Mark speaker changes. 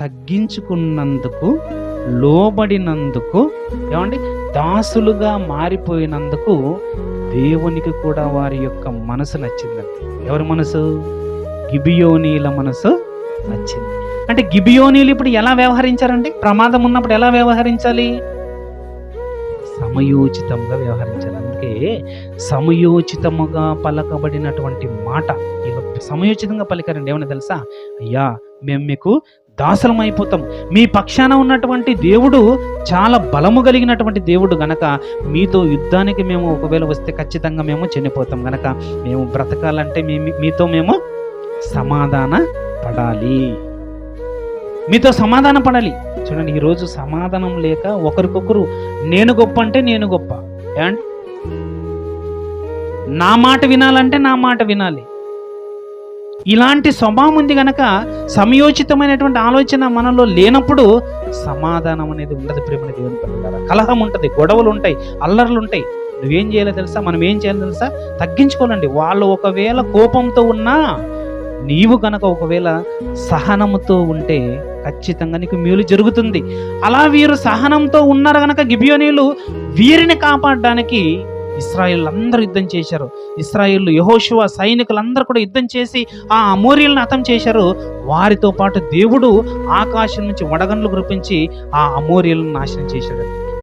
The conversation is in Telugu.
Speaker 1: తగ్గించుకున్నందుకు లోబడినందుకు ఏమండి? దాసులుగా మారిపోయినందుకు దేవునికి కూడా వారి యొక్క మనసు నచ్చిందండి. ఎవరి మనసు? గిబియోనీల మనసు నచ్చింది. అంటే గిబియోనీలు ఇప్పుడు ఎలా వ్యవహరించారండి? ప్రమాదం ఉన్నప్పుడు ఎలా వ్యవహరించాలి? సమయోచితంగా వ్యవహరించాలి. అందుకే సమయోచితముగా పలకబడినటువంటి మాట ఇలా సమయోచితంగా పలికారండి. ఏమన్నా తెలుసా? అయ్యా మేము మీకు దాసలం అయిపోతాం మీ పక్షాన ఉన్నటువంటి దేవుడు చాలా బలము కలిగినటువంటి దేవుడు గనక మీతో యుద్ధానికి మేము ఒకవేళ వస్తే ఖచ్చితంగా మేము చనిపోతాం గనక మేము బ్రతకాలంటే మీ మీతో మేము సమాధాన పడాలి. మీతో సమాధాన పడాలి. చూడండి ఈరోజు సమాధానం లేక ఒకరికొకరు నేను గొప్ప అంటే నేను గొప్ప. అండ్ నా మాట వినాలంటే నా మాట వినాలి. ఇలాంటి స్వభావం ఉంది గనక సమయోచితమైనటువంటి ఆలోచన మనలో లేనప్పుడు సమాధానం అనేది ఉండదు ప్రేమని దేవుని పిల్లల కలహం ఉంటుంది గొడవలు ఉంటాయి అల్లర్లు ఉంటాయి. నువ్వేం చేయాలో తెలుసా? మనం ఏం చేయాలో తెలుసా? తగ్గించుకోవాలండి వాళ్ళు ఒకవేళ కోపంతో ఉన్నా నీవు కనుక ఒకవేళ సహనముతో ఉంటే ఖచ్చితంగా నీకు మేలు జరుగుతుంది. అలా వీరు సహనంతో ఉన్నారు గనక గిబియోనీలు వీరిని కాపాడడానికి ఇస్రాయిల్ అందరూ యుద్ధం చేశారు. ఇస్రాయిల్ యహోశివ సైనికులందరూ కూడా యుద్ధం చేసి ఆ అమోరియల్ని హతం చేశారు. వారితో పాటు దేవుడు ఆకాశం నుంచి వడగండ్లు కురిపించి ఆ అమోరియలను నాశనం చేశాడు.